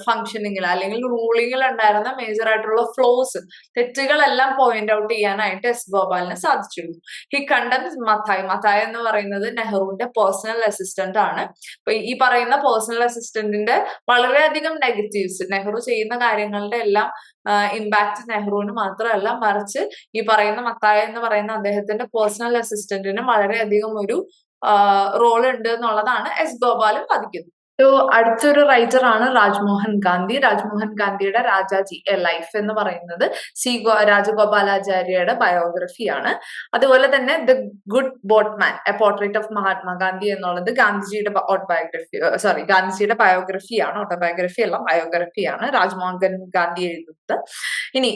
ഫങ്ഷനിങ്ങിൽ അല്ലെങ്കിൽ റൂളിങ്ങിൽ ഉണ്ടായിരുന്ന മേജർ ആയിട്ടുള്ള ഫ്ലോസ് തെറ്റുകളെല്ലാം പോയിന്റ് ഔട്ട് ചെയ്യാനായിട്ട് എസ് ഗോപാലിന് സാധിച്ചിരുന്നു. ഹി കണ്ടൻ മത്തായ് മത്തായ് എന്ന് പറയുന്നത് നെഹ്റുവിന്റെ പേഴ്സണൽ അസിസ്റ്റന്റ് ആണ്. അപ്പൊ ഈ പറയുന്ന പേഴ്സണൽ അസിസ്റ്റന്റിന്റെ വളരെയധികം നെഗറ്റീവ്സ് നെഹ്റു ചെയ്യുന്ന കാര്യങ്ങളുടെ എല്ലാം ഇമ്പാക്ട് നെഹ്റുവിന് മാത്രമല്ല മറിച്ച് ഈ പറയുന്ന മത്തായ എന്ന് പറയുന്ന അദ്ദേഹത്തിന്റെ പേഴ്സണൽ അസിസ്റ്റന്റിന് വളരെയധികം ഒരു റോൾ ഉണ്ട് എന്നുള്ളതാണ് എസ് ഗോപാലും പതിക്കുന്നത് ഒരു അടുത്തൊരു റൈറ്റർ ആണ് രാജ്മോഹൻ ഗാന്ധി രാജ്മോഹൻ ഗാന്ധിയുടെ രാജാജി എ ലൈഫ് എന്ന് പറയുന്നത് സി രാജഗോപാലാചാര്യയുടെ ബയോഗ്രഫിയാണ് അതുപോലെ തന്നെ the good boatman a portrait of Mahatma Gandhi എന്നുള്ളത് ഗാന്ധിജിയുടെ ഓട്ടോബയോഗ്രഫി സോറി ഗാന്ധിജിയുടെ ബയോഗ്രഫിയാണ് ഓട്ടോബയോഗ്രഫി അല്ല ബയോഗ്രഫിയാണ് രാജ്മോഹൻ ഗാന്ധി എഴുതുന്നത്. ഇനി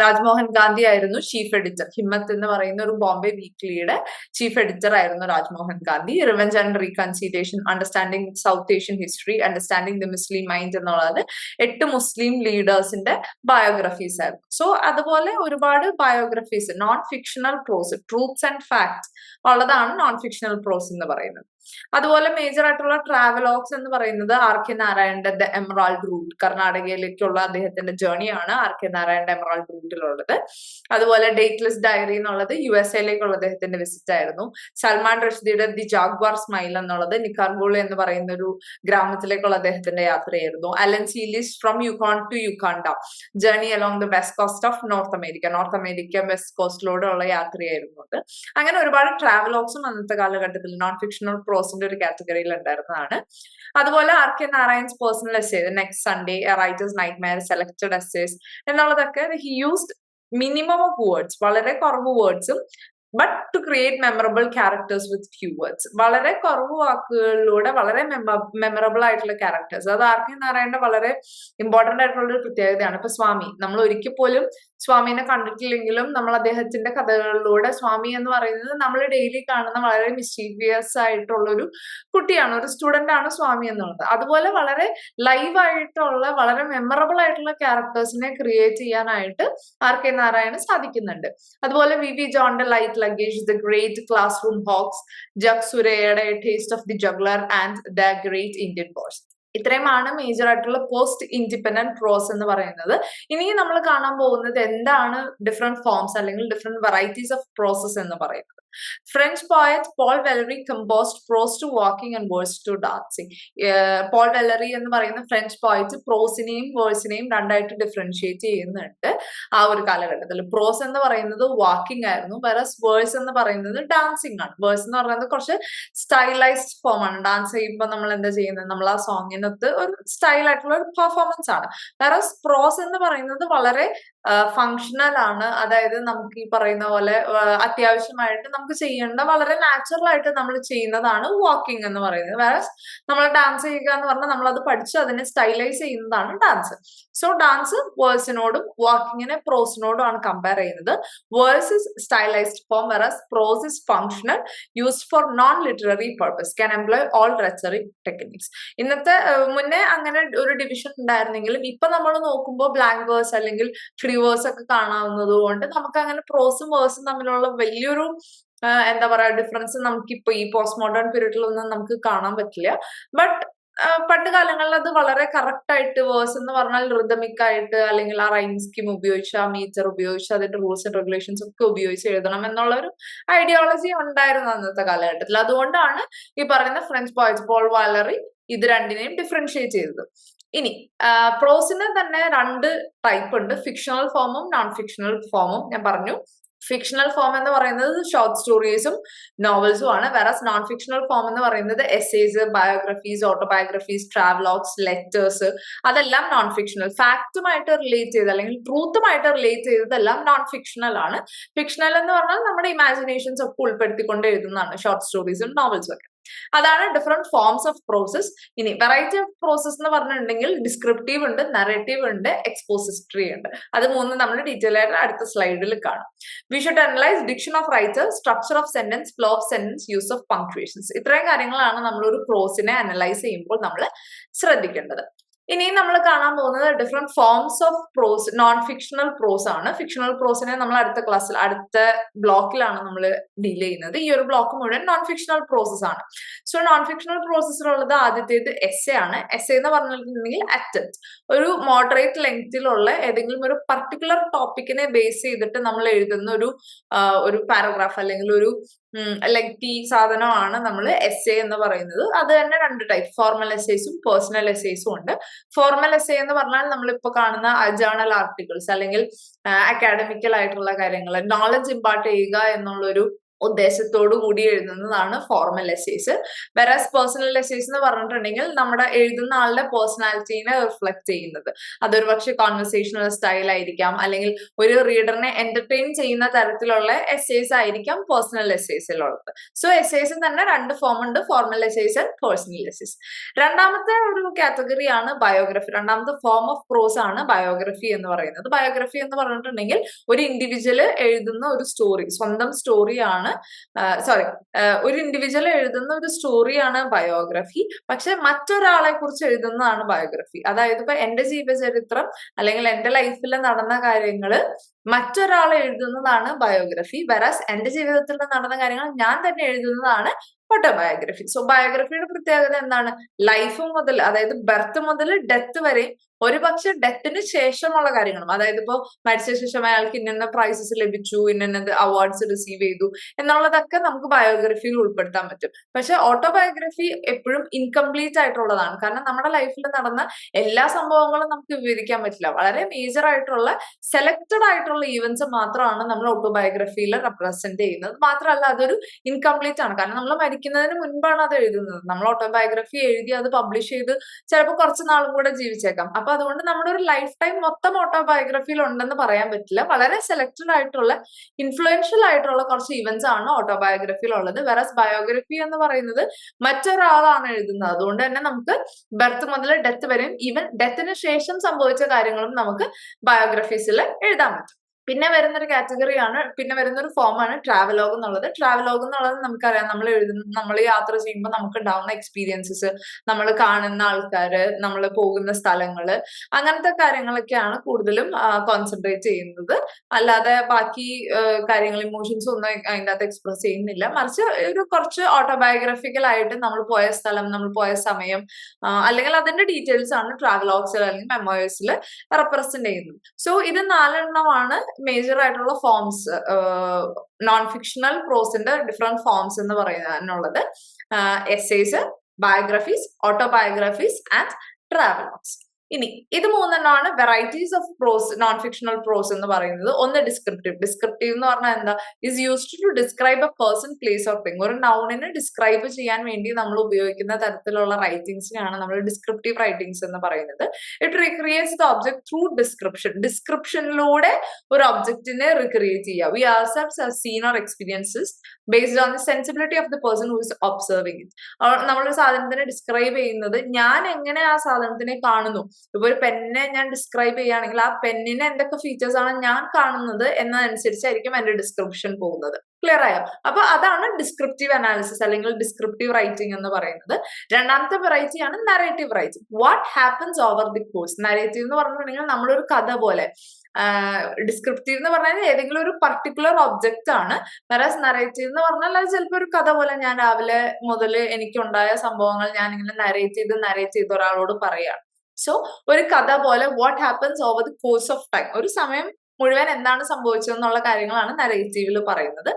രാജ്മോഹൻ ഗാന്ധി ആയിരുന്നു ചീഫ് എഡിറ്റർ ഹിമ്മത്ത് എന്ന് പറയുന്ന ഒരു ബോംബെ വീക്ക്ലിയുടെ ചീഫ് എഡിറ്റർ ആയിരുന്നു Rajmohan Gandhi revenge and reconciliation understanding south Asian history understanding the Muslim mind എന്നുള്ളത് എട്ട് മുസ്ലിം ലീഡേഴ്സിന്റെ ബയോഗ്രഫീസ് ആയിരുന്നു. സോ അതുപോലെ ഒരുപാട് biographies non fictional prose truths and facts ഉള്ളതാണ് നോൺ ഫിക്ഷണൽ പ്രോസ് എന്ന് പറയുന്നത്. അതുപോലെ മേജർ ആയിട്ടുള്ള ട്രാവലോഗ്സ് എന്ന് പറയുന്നത് ആർ കെ നാരായണന്റെ ദ എമറാൾഡ് റൂട്ട് കർണാടകയിലേക്കുള്ള അദ്ദേഹത്തിന്റെ ജേണിയാണ് ആർ കെ നാരായണന്റെ എമറാൾഡ് റൂട്ടിലുള്ളത് അതുപോലെ ഡേറ്റ്ലെസ് ഡയറി എന്നുള്ളത് യു എസ് എയിലേക്കുള്ള അദ്ദേഹത്തിന്റെ വിസിറ്റ് ആയിരുന്നു. സൽമാൻ റഷ്ദിയുടെ ദി ജാഗ്വാർ സ്മൈൽ എന്നുള്ളത് നിക്കാർഗോളി എന്ന് പറയുന്ന ഒരു ഗ്രാമത്തിലേക്കുള്ള അദ്ദേഹത്തിന്റെ യാത്രയായിരുന്നു. Alan Sealy's from Yukon to യുക്കാണ്ട journey along the west coast of North America North America west കോസ്റ്റിലൂടെ ഉള്ള യാത്രയായിരുന്നു അത്. അങ്ങനെ ഒരുപാട് ട്രാവലോഗ്സും അന്നത്തെ കാലഘട്ടത്തിൽ നോൺ ഫിക്ഷണൽ പ്രോസിന്റെ ഒരു കാറ്റഗറിയിൽ ഉണ്ടായിരുന്നതാണ് അതുപോലെ R K Narayan's personal essays next Sunday writer's nightmare selected essays എന്നുള്ളതൊക്കെ he used minimum of words വളരെ കുറവ് വേർഡ്സും but to create memorable characters with few words വളരെ കുറവ് വാക്കുകളിലൂടെ വളരെ മെമ്മറബിൾ ആയിട്ടുള്ള ക്യാരക്ടേഴ്സ് അത് ആർ കെ നാരായണന്റെ വളരെ ഇമ്പോർട്ടന്റ് ആയിട്ടുള്ള ഒരു പ്രത്യേകതയാണ്. ഇപ്പൊ സ്വാമി നമ്മൾ ഒരിക്കൽ പോലും സ്വാമിനെ കണ്ടിട്ടില്ലെങ്കിലും നമ്മൾ അദ്ദേഹത്തിന്റെ കഥകളിലൂടെ സ്വാമി എന്ന് പറയുന്നത് നമ്മൾ ഡെയിലി കാണുന്ന വളരെ മിസ്റ്റീരിയസ് ആയിട്ടുള്ള ഒരു കുട്ടിയാണ് ഒരു സ്റ്റുഡന്റ് ആണ് സ്വാമി എന്നുള്ളത്. അതുപോലെ വളരെ ലൈവ് ആയിട്ടുള്ള വളരെ മെമ്മറബിൾ ആയിട്ടുള്ള ക്യാരക്ടേഴ്സിനെ ക്രിയേറ്റ് ചെയ്യാനായിട്ട് ആർ കെ നാരായണ സാധിക്കുന്നുണ്ട്. അതുപോലെ വി വി ജോണിന്റെ light luggage the great classroom hoax Jug സുരയുടെ taste of the juggler and the great Indian boss ഇത്രയുമാണ് മേജർ ആയിട്ടുള്ള പോസ്റ്റ് ഇൻഡിപെൻഡന്റ് പ്രോസ് എന്ന് പറയുന്നത്. ഇനി നമ്മൾ കാണാൻ പോകുന്നത് എന്താണ് ഡിഫറെന്റ് ഫോംസ് അല്ലെങ്കിൽ ഡിഫറെന്റ് വെറൈറ്റീസ് ഓഫ് പ്രോസസ് എന്ന് പറയുന്നത്. French poet Paul Valery composed prose to walking and verse to dancing Paul Valery എന്ന് പറയുന്ന ഫ്രഞ്ച് പോയറ്റ് പ്രോസിനെയും വേഴ്സിനെയും രണ്ടായിട്ട് ഡിഫറൻഷിയേറ്റ് ചെയ്യുന്നുണ്ട് ആ ഒരു കാലഘട്ടത്തിൽ. പ്രോസ് എന്ന് പറയുന്നത് വാക്കിംഗ് ആയിരുന്നു വേറസ് വേഴ്സ് എന്ന് പറയുന്നത് ഡാൻസിങ് ആണ്. വേഴ്സ് എന്ന് പറയുന്നത് കുറച്ച് സ്റ്റൈലൈസ്ഡ് ഫോം ആണ്. ഡാൻസ് ചെയ്യുമ്പോൾ നമ്മൾ എന്താ ചെയ്യുന്നത്? നമ്മൾ ആ സോങ്ങിന് അതിനകത്ത് ഒരു സ്റ്റൈൽ ആയിട്ടുള്ള ഒരു പെർഫോമൻസ് ആണ്. വേറെ പ്രോസ് എന്ന് പറയുന്നത് വളരെ ഫങ്ഷണൽ ആണ്. അതായത് നമുക്ക് ഈ പറയുന്ന പോലെ അത്യാവശ്യമായിട്ട് നമുക്ക് ചെയ്യേണ്ട വളരെ നാച്ചുറൽ ആയിട്ട് നമ്മൾ ചെയ്യുന്നതാണ് വാക്കിംഗ് എന്ന് പറയുന്നത്. വേറെ നമ്മൾ ഡാൻസ് ചെയ്യുക എന്ന് പറഞ്ഞാൽ നമ്മൾ അത് പഠിച്ച് അതിനെ സ്റ്റൈലൈസ് ചെയ്യുന്നതാണ് ഡാൻസ് സോ ഡാൻസ് വേഴ്സിനോടും വാക്കിങ്ങിനെ പ്രോസിനോടും ആണ് കമ്പയർ ചെയ്യുന്നത്. Verse is stylised form versus prose is functional used for non literary purpose can employ all rhetoric techniques ഇന്നത്തെ മുന്നേ അങ്ങനെ ഒരു ഡിവിഷൻ ഉണ്ടായിരുന്നെങ്കിലും ഇപ്പൊ നമ്മൾ നോക്കുമ്പോൾ ബ്ലാങ്ക് വേഴ്സ് അല്ലെങ്കിൽ വേഴ്സ് ഒക്കെ കാണാവുന്നത് കൊണ്ട് നമുക്ക് അങ്ങനെ പ്രോസും വേഴ്സും തമ്മിലുള്ള വലിയൊരു എന്താ പറയാ ഡിഫറൻസ് നമുക്ക് നമുക്കിപ്പോ ഈ പോസ്റ്റ് മോഡേൺ പീരീഡിലൊന്നും നമുക്ക് കാണാൻ പറ്റില്ല. ബട്ട് പണ്ട് കാലങ്ങളിൽ അത് വളരെ കറക്റ്റ് ആയിട്ട് വേഴ്സ് എന്ന് പറഞ്ഞാൽ റിതമിക് ആയിട്ട് അല്ലെങ്കിൽ ആ റൈം സ്കീം ഉപയോഗിച്ച് ആ മീറ്റർ ഉപയോഗിച്ച് അതിന്റെ റൂൾസ് ആൻഡ് റെഗുലേഷൻസ് ഒക്കെ ഉപയോഗിച്ച് എഴുതണം എന്നുള്ള ഒരു ഐഡിയോളജി ഉണ്ടായിരുന്നു അന്നത്തെ കാലഘട്ടത്തിൽ. അതുകൊണ്ടാണ് ഈ പറയുന്ന ഫ്രഞ്ച് പോയിറ്റ്സ് പോൾ വാലറി ഇത് രണ്ടിനെയും ഡിഫറൻഷിയേറ്റ് ചെയ്തത്. ഇനി പ്രോസിന് തന്നെ രണ്ട് ടൈപ്പ് ഉണ്ട്. ഫിക്ഷണൽ ഫോമും നോൺ ഫിക്ഷണൽ ഫോമും ഞാൻ പറഞ്ഞു. ഫിക്ഷണൽ ഫോം എന്ന് പറയുന്നത് ഷോർട്ട് സ്റ്റോറീസും നോവൽസും ആണ്. വേറെ നോൺ ഫിക്ഷണൽ ഫോം എന്ന് പറയുന്നത് essays biographies autobiographies travelogues letters അതെല്ലാം നോൺ ഫിക്ഷണൽ ഫാക്റ്റുമായിട്ട് റിലേറ്റ് ചെയ്ത് അല്ലെങ്കിൽ ട്രൂത്തുമായിട്ട് റിലേറ്റ് ചെയ്തതെല്ലാം നോൺ ഫിക്ഷണൽ ആണ്. ഫിക്ഷണൽ എന്ന് പറഞ്ഞാൽ നമ്മുടെ ഇമാജിനേഷൻസ് ഒക്കെ ഉൾപ്പെടുത്തിക്കൊണ്ട് എഴുതുന്നതാണ്. ഷോർട്ട് സ്റ്റോറീസും നോവൽസും ഒക്കെ. അതാണ് ഡിഫറെന്റ് ഫോംസ് ഓഫ് പ്രോസസ് ഇനി വെറൈറ്റി ഓഫ് പ്രോസസ് എന്ന് പറഞ്ഞിട്ടുണ്ടെങ്കിൽ ഡിസ്ക്രിപ്റ്റീവ് ഉണ്ട് നറേറ്റീവ് ഉണ്ട് എക്സ്പോസിറ്ററി ഉണ്ട്. അത് മൂന്ന് നമ്മൾ ഡീറ്റെയിൽ ആയിട്ട് അടുത്ത സ്ലൈഡിൽ കാണും. We should analyse diction of writer structure of sentence flow of sentence use of punctuations ഇത്രയും കാര്യങ്ങളാണ് നമ്മൾ ഒരു പ്രോസിനെ അനലൈസ് ചെയ്യുമ്പോൾ നമ്മൾ ശ്രദ്ധിക്കേണ്ടത്. ഇനി നമ്മൾ കാണാൻ പോകുന്നത് different forms of prose non fictional prose ആണ് ഫിക്ഷണൽ പ്രോസിനെ നമ്മൾ അടുത്ത ക്ലാസ്സിൽ അടുത്ത ബ്ലോക്കിലാണ് നമ്മൾ ഡീൽ ചെയ്യുന്നത്. ഈ ഒരു ബ്ലോക്ക് മുഴുവൻ നോൺ ഫിക്ഷണൽ പ്രോസസ് ആണ് സോ നോൺ ഫിക്ഷണൽ പ്രോസസ്സിലുള്ളത് ആദ്യത്തേത് എസ് ആണ്. എസ് എന്ന് പറഞ്ഞിട്ടുണ്ടെങ്കിൽ അറ്റംപ്റ്റ് ഒരു മോഡറേറ്റ് ലെങ്തിലുള്ള ഏതെങ്കിലും ഒരു പർട്ടിക്കുലർ ടോപ്പിക്കിനെ ബേസ് ചെയ്തിട്ട് നമ്മൾ എഴുതുന്ന ഒരു ഒരു പാരഗ്രാഫ് അല്ലെങ്കിൽ ഒരു ലെങ്തി സാധനമാണ് നമ്മൾ എസ് എ എന്ന് പറയുന്നത്. അത് തന്നെ രണ്ട് ടൈപ്പ് ഫോർമൽ എസ്സേസും പേഴ്സണൽ എസ്സേസും ഉണ്ട്. ഫോർമൽ എസ് എ എന്ന് പറഞ്ഞാൽ നമ്മളിപ്പോൾ കാണുന്ന ജേണൽ ആർട്ടിക്കിൾസ് അല്ലെങ്കിൽ അക്കാഡമിക്കൽ ആയിട്ടുള്ള കാര്യങ്ങൾ നോളജ് ഇമ്പാർട്ട് ചെയ്യുക എന്നുള്ളൊരു ഉദ്ദേശത്തോടു കൂടി എഴുതുന്നതാണ് formal essays versus personal essays എന്ന് പറഞ്ഞിട്ടുണ്ടെങ്കിൽ നമ്മുടെ എഴുതുന്ന ആളുടെ പേഴ്സണാലിറ്റീനെ റിഫ്ലക്ട് ചെയ്യുന്നത്. അതൊരു പക്ഷെ കോൺവെർസേഷണൽ സ്റ്റൈൽ ആയിരിക്കാം. അല്ലെങ്കിൽ ഒരു റീഡറിനെ എന്റർടൈൻ ചെയ്യുന്ന തരത്തിലുള്ള എസ്സേസ് ആയിരിക്കാം പേഴ്സണൽ എസ്സേസിലുള്ളത് സോ എസ്സേസിൽ തന്നെ രണ്ട് ഫോം ഉണ്ട് formal essays and personal essays രണ്ടാമത്തെ ഒരു കാറ്റഗറി ആണ് ബയോഗ്രഫി രണ്ടാമത്തെ ഫോം ഓഫ് പ്രോസ് ആണ് ബയോഗ്രഫി എന്ന് പറയുന്നത്. ബയോഗ്രഫി എന്ന് പറഞ്ഞിട്ടുണ്ടെങ്കിൽ ഒരു ഇൻഡിവിജ്വൽ എഴുതുന്ന ഒരു സ്റ്റോറി സ്വന്തം സ്റ്റോറിയാണ് സോറി ഒരു ഇൻഡിവിജ്വൽ എഴുതുന്ന ഒരു സ്റ്റോറിയാണ് ബയോഗ്രഫി പക്ഷെ മറ്റൊരാളെ കുറിച്ച് എഴുതുന്നതാണ് ബയോഗ്രഫി അതായത് ഇപ്പൊ എന്റെ ജീവചരിത്രം അല്ലെങ്കിൽ എന്റെ ലൈഫിൽ നടന്ന കാര്യങ്ങൾ മറ്റൊരാൾ എഴുതുന്നതാണ് ബയോഗ്രഫി വരാസ് എന്റെ ജീവിതത്തിൽ നടന്ന കാര്യങ്ങൾ ഞാൻ തന്നെ എഴുതുന്നതാണ് ഓട്ടോബയോഗ്രഫി സോ ബയോഗ്രഫിയുടെ പ്രത്യേകത എന്താണ്? ലൈഫ് മുതൽ അതായത് ബർത്ത് മുതൽ ഡെത്ത് വരെ ഒരു പക്ഷെ ഡെത്തിന് ശേഷമുള്ള കാര്യങ്ങളും അതായത് ഇപ്പോൾ മരിച്ച ശേഷം അയാൾക്ക് ഇന്ന പ്രൈസസ് ലഭിച്ചു ഇന്നത് അവാർഡ്സ് റിസീവ് ചെയ്തു എന്നുള്ളതൊക്കെ നമുക്ക് ബയോഗ്രഫിയിൽ ഉൾപ്പെടുത്താൻ പറ്റും. പക്ഷെ ഓട്ടോബയോഗ്രഫി എപ്പോഴും ഇൻകംപ്ലീറ്റ് ആയിട്ടുള്ളതാണ്. കാരണം നമ്മുടെ ലൈഫിൽ നടന്ന എല്ലാ സംഭവങ്ങളും നമുക്ക് വിവരിക്കാൻ പറ്റില്ല. വളരെ മേജർ ആയിട്ടുള്ള സെലക്റ്റഡ് ആയിട്ടുള്ള ഈവൻസ് മാത്രമാണ് നമ്മൾ ഓട്ടോബയോഗ്രഫിയിൽ റെപ്രസെന്റ് ചെയ്യുന്നത്. മാത്രമല്ല അതൊരു ഇൻകംപ്ലീറ്റ് ആണ്. കാരണം നമ്മൾ മരിക്കുന്നതിന് മുൻപാണ് അത് എഴുതുന്നത്. നമ്മൾ ഓട്ടോബയോഗ്രഫി എഴുതി അത് പബ്ലിഷ് ചെയ്ത് ചിലപ്പോൾ കുറച്ച് നാളും കൂടെ ജീവിച്ചേക്കാം. അപ്പൊ അതുകൊണ്ട് നമ്മുടെ ഒരു ലൈഫ് ടൈം മൊത്തം ഓട്ടോബയോഗ്രഫിയിൽ ഉണ്ടെന്ന് പറയാൻ പറ്റില്ല. വളരെ സെലക്റ്റഡ് ആയിട്ടുള്ള ഇൻഫ്ലുവൻഷ്യൽ ആയിട്ടുള്ള കുറച്ച് ഇവന്റ്സ് ആണ് ഓട്ടോബയോഗ്രഫിയിൽ ഉള്ളത് വെറസ് ബയോഗ്രഫി എന്ന് പറയുന്നത് മറ്റൊരാളാണ് എഴുതുന്നത്. അതുകൊണ്ട് തന്നെ നമുക്ക് ബർത്ത് മുതൽ ഡെത്ത് വരെയും ഈവൻ ഡെത്തിന് ശേഷം സംഭവിച്ച കാര്യങ്ങളും നമുക്ക് ബയോഗ്രഫീസിൽ എഴുതാൻ പറ്റും. പിന്നെ വരുന്ന വരുന്നൊരു കാറ്റഗറിയാണ് പിന്നെ വരുന്ന വരുന്നൊരു ഫോമാണ് ട്രാവലോഗ് എന്നുള്ളത്. ട്രാവലോഗ് എന്നുള്ളത് നമുക്കറിയാം നമ്മൾ എഴുതുന്ന നമ്മൾ യാത്ര ചെയ്യുമ്പോൾ നമുക്ക് ഉണ്ടാവുന്ന എക്സ്പീരിയൻസസ് നമ്മൾ കാണുന്ന ആൾക്കാര് നമ്മൾ പോകുന്ന സ്ഥലങ്ങൾ അങ്ങനത്തെ കാര്യങ്ങളൊക്കെയാണ് കൂടുതലും കോൺസെൻട്രേറ്റ് ചെയ്യുന്നത്. അല്ലാതെ ബാക്കി കാര്യങ്ങൾ ഇമോഷൻസ് ഒന്നും അതിന്റെ അകത്ത് എക്സ്പ്രസ് ചെയ്യുന്നില്ല. മറിച്ച് ഒരു കുറച്ച് ഓട്ടോബയോഗ്രഫിക്കൽ ആയിട്ട് നമ്മൾ പോയ സ്ഥലം നമ്മൾ പോയ സമയം അല്ലെങ്കിൽ അതിന്റെ ഡീറ്റെയിൽസ് ആണ് ട്രാവലോഗ്സിൽ അല്ലെങ്കിൽ മെമ്മോയേഴ്സിൽ റെപ്രസെന്റ് ചെയ്യുന്നത്. സോ ഇത് നാലെണ്ണമാണ് മേജർ ആയിട്ടുള്ള ഫോംസ് നോൺ ഫിക്ഷണൽ പ്രോസിന്റെ ഡിഫറെന്റ് ഫോംസ് എന്ന് പറയാനുള്ളത് essays biographies autobiographies and travelogues ഇനി ഇത് മൂന്നെണ്ണമാണ് varieties of prose non fictional prose എന്ന് പറയുന്നത്. ഒന്ന് ഡിസ്ക്രിപ്റ്റീവ് ഡിസ്ക്രിപ്റ്റീവ് എന്ന് പറഞ്ഞാൽ എന്താ? Is used to describe a person place or thing ഒരു നൗണിനെ ഡിസ്ക്രൈബ് ചെയ്യാൻ വേണ്ടി നമ്മൾ ഉപയോഗിക്കുന്ന തരത്തിലുള്ള റൈറ്റിംഗ്സിനെയാണ് നമ്മൾ ഡിസ്ക്രിപ്റ്റീവ് റൈറ്റിംഗ്സ് എന്ന് പറയുന്നത്. It recreates the object through description ഡിസ്ക്രിപ്ഷനിലൂടെ ഒരു ഒബ്ജക്റ്റിനെ റിക്രിയേറ്റ് ചെയ്യുക. We are seen or experiences based on the sensibility of the person who is observing it നമ്മളൊരു സാധനത്തിനെ ഡിസ്ക്രൈബ് ചെയ്യുന്നത് ഞാൻ എങ്ങനെ ആ സാധനത്തിനെ കാണുന്നു? ഇപ്പൊ ഒരു പെന്നെ ഞാൻ ഡിസ്ക്രൈബ് ചെയ്യുകയാണെങ്കിൽ ആ പെന്നിന് എന്തൊക്കെ ഫീച്ചേഴ്സ് ആണ് ഞാൻ കാണുന്നത് എന്നതനുസരിച്ചായിരിക്കും എന്റെ ഡിസ്ക്രിപ്ഷൻ പോകുന്നത്. ക്ലിയർ ആയോ? അപ്പൊ അതാണ് ഡിസ്ക്രിപ്റ്റീവ് അനാലിസിസ് അല്ലെങ്കിൽ ഡിസ്ക്രിപ്റ്റീവ് റൈറ്റിംഗ് എന്ന് പറയുന്നത്. രണ്ടാമത്തെ വെറൈറ്റി ആണ് narrative writing what happens over the course narrative എന്ന് പറഞ്ഞിട്ടുണ്ടെങ്കിൽ നമ്മളൊരു കഥ പോലെ. ഡിസ്ക്രിപ്റ്റീവ് എന്ന് പറഞ്ഞാൽ ഏതെങ്കിലും ഒരു പർട്ടിക്കുലർ ഒബ്ജക്റ്റ് ആണ്. വെറാസ് നരേറ്റീവ് എന്ന് പറഞ്ഞാൽ അത് ചിലപ്പോൾ ഒരു കഥ പോലെ ഞാൻ രാവിലെ മുതൽ എനിക്കുണ്ടായ സംഭവങ്ങൾ ഞാൻ ഇങ്ങനെ നരേറ്റ് ചെയ്ത് നരേറ്റ് ചെയ്ത് ഒരാളോട് പറയാണ് സോ ഒരു കഥ പോലെ what happens over the course of time ഒരു സമയം മുഴുവൻ എന്താണ് സംഭവിച്ചതെന്നുള്ള കാര്യങ്ങളാണ് നരേറ്റീവിൽ പറയുന്നത്.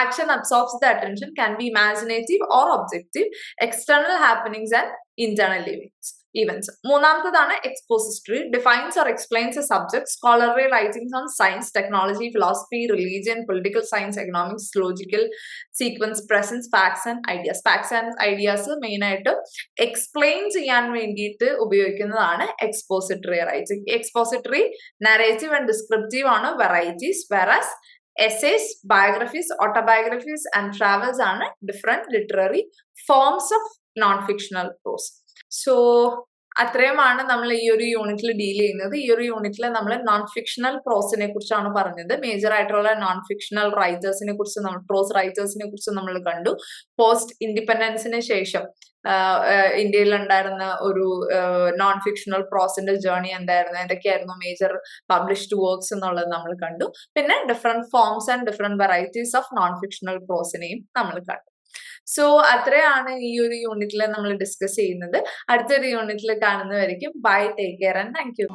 Action absorbs the attention can be imaginative or objective external happenings and internal livings events. മൂന്നാമത്തതാണ് expository defines or explains a subject scholarly writings on science technology philosophy religion political science economics logical sequence presents facts and ideas facts and ideas main ആയിട്ട് എക്സ്പ്ലെയിൻ ചെയ്യാൻ വേണ്ടിയിട്ട് ഉപയോഗിക്കുന്നതാണ് expository writing expository narrative and descriptive ആണ്. Varieties verses essays biographies autobiographies and travels ആണ് different literary forms of non fictional prose so അത്രയുമാണ് നമ്മൾ ഈ ഒരു യൂണിറ്റിൽ ഡീൽ ചെയ്യുന്നത്. ഈ ഒരു യൂണിറ്റിൽ നമ്മൾ നോൺ ഫിക്ഷണൽ പ്രോസിനെ കുറിച്ചാണ് പറഞ്ഞത്. മേജർ ആയിട്ടുള്ള നോൺ ഫിക്ഷണൽ റൈറ്റേഴ്സിനെ കുറിച്ച് നമ്മൾ പ്രോസ് റൈറ്റേഴ്സിനെ കുറിച്ച് നമ്മൾ കണ്ടു. പോസ്റ്റ് ഇൻഡിപെൻഡൻസിന് ശേഷം ഇന്ത്യയിൽ ഉണ്ടായിരുന്ന ഒരു നോൺ ഫിക്ഷണൽ പ്രോസിന്റെ ജേർണി എന്തായിരുന്നു? എന്തൊക്കെയായിരുന്നു മേജർ പബ്ലിഷ്ഡ് വർക്ക്സ് എന്നുള്ളത് നമ്മൾ കണ്ടു. പിന്നെ different forms and different varieties of non fictional പ്രോസിനെയും നമ്മൾ കണ്ടു. സോ അത്രയാണ് ഈ ഒരു യൂണിറ്റിൽ നമ്മൾ ഡിസ്കസ് ചെയ്യുന്നത്. അടുത്തൊരു യൂണിറ്റിൽ കാണുന്നവരിക്കും bye take care and thank you